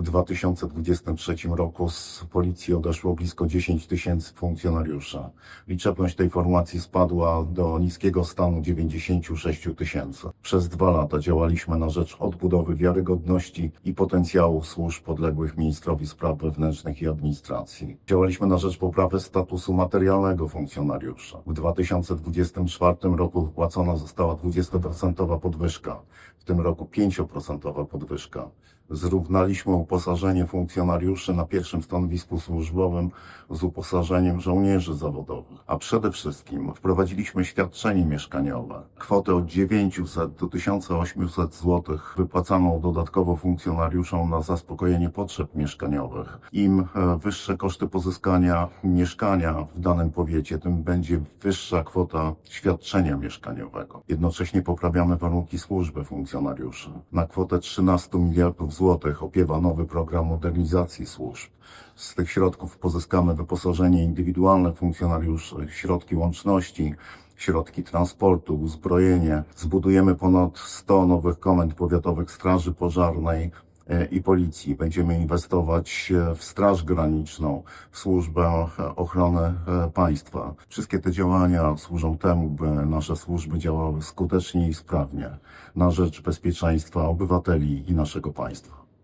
W 2023 roku z policji odeszło blisko 10 tysięcy funkcjonariuszy. Liczebność tej formacji spadła do niskiego stanu 96 tysięcy. Przez dwa lata działaliśmy na rzecz odbudowy wiarygodności i potencjału służb podległych ministrowi spraw wewnętrznych i administracji. Działaliśmy na rzecz poprawy statusu materialnego funkcjonariusza. W 2024 roku wypłacona została 20% podwyżka, w tym roku 5% podwyżka. Zrównaliśmy uposażenie funkcjonariuszy na pierwszym stanowisku służbowym z uposażeniem żołnierzy zawodowych. A przede wszystkim wprowadziliśmy świadczenie mieszkaniowe. Kwotę od 900 do 1800 zł wypłacaną dodatkowo funkcjonariuszom na zaspokojenie potrzeb mieszkaniowych. Im e, wyższe koszty pozyskania mieszkania w danym powiecie, tym będzie wyższa kwota świadczenia mieszkaniowego. Jednocześnie poprawiamy warunki służby funkcjonariuszy. Na kwotę 13 miliardów złotych opiewa nowy program modernizacji służb. Z tych środków pozyskamy wyposażenie indywidualne funkcjonariuszy, środki łączności, środki transportu, uzbrojenie. Zbudujemy ponad 100 nowych komend powiatowych Straży Pożarnej e, i Policji. Będziemy inwestować e, w Straż Graniczną, w służbę e, ochrony państwa. Wszystkie te działania służą temu, by nasze służby działały skutecznie i sprawnie na rzecz bezpieczeństwa obywateli i naszego państwa.